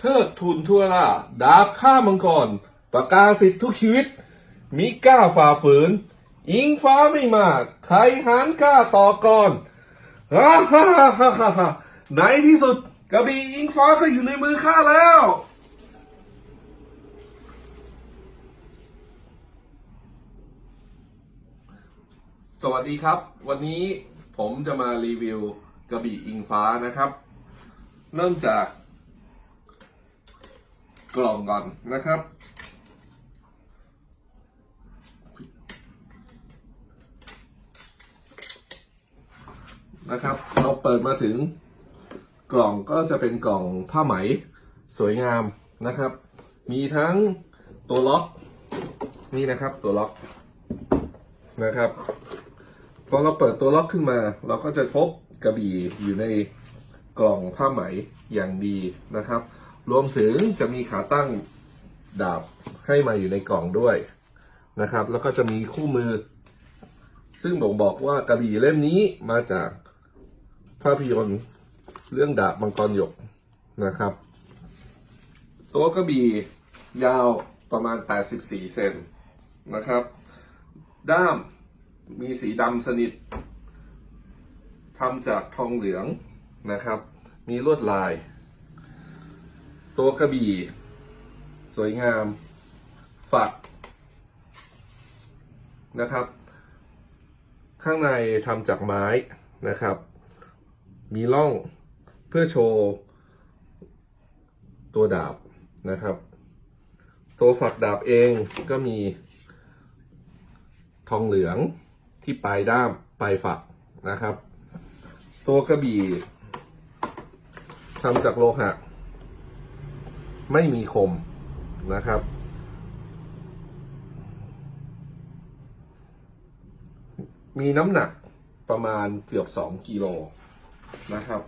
เทิดทูนทั่วล่าดาบฆ่ามังกร ประกาศสิทธิทุกชีวิต มิกล้าฝ่าฝืน อิงฟ้าไม่มาใครหานกล้าต่อกรฮ่าฮ่าฮ่าฮ่าฮ่าฮ่าในที่สุดกระบี่อิงฟ้าก็อยู่ในมือข้าแล้ว สวัสดีครับ วันนี้ผมจะมารีวิวกระบี่อิงฟ้านะครับ เริ่มจาก กล่องก่อนนะครับนะครับเราเปิดมาถึงกล่องก็จะเป็นกล่องผ้าไหมสวยงามนะครับ มีทั้งตัวล็อกนี่นะครับตัวล็อกนะครับพอเราเปิดตัวล็อกขึ้นมา เราก็จะพบกระบี่อยู่ในกล่องผ้าไหมอย่างดีนะครับ รวมถึงจะมีขาตั้งดาบให้มาอยู่ในกล่องด้วยนะครับ แล้วก็จะมีคู่มือ ซึ่งบ่งบอกว่ากระบี่เล่มนี้มาจากภาพยนตร์เรื่องดาบมังกรหยกนะครับ ตัวกระบี่ยาวประมาณ 84 เซนนะครับ ด้ามมีสีดำสนิททำจากทองเหลืองนะครับ มีลวดลาย ตัวกระบี่ สวยงาม ฝักนะครับ ข้างในทำจากไม้นะครับ มีร่องเพื่อโชว์ ตัวดาบนะครับ ตัวฝักดาบเองก็มี ทองเหลืองที่ปลายด้ามปลายฝักนะครับ ตัวกระบี่ทำจากโลหะ ไม่มีคมนะครับ มีน้ำหนักประมาณเกือบ 2 กิโลนะครับ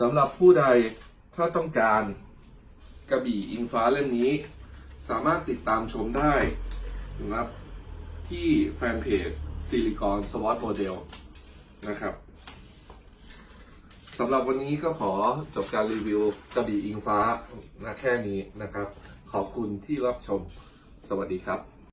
สำหรับผู้ใดถ้าต้องการกระบี่อิงฟ้าเล่มนี้ สามารถติดตามชมได้นะครับที่แฟนเพจซิลิคอนสวอตโมเดลนะครับ สำหรับวันนี้ก็ขอจบการรีวิวกระบี่อิงฟ้านะแค่นี้นะครับ ขอบคุณที่รับชม สวัสดีครับ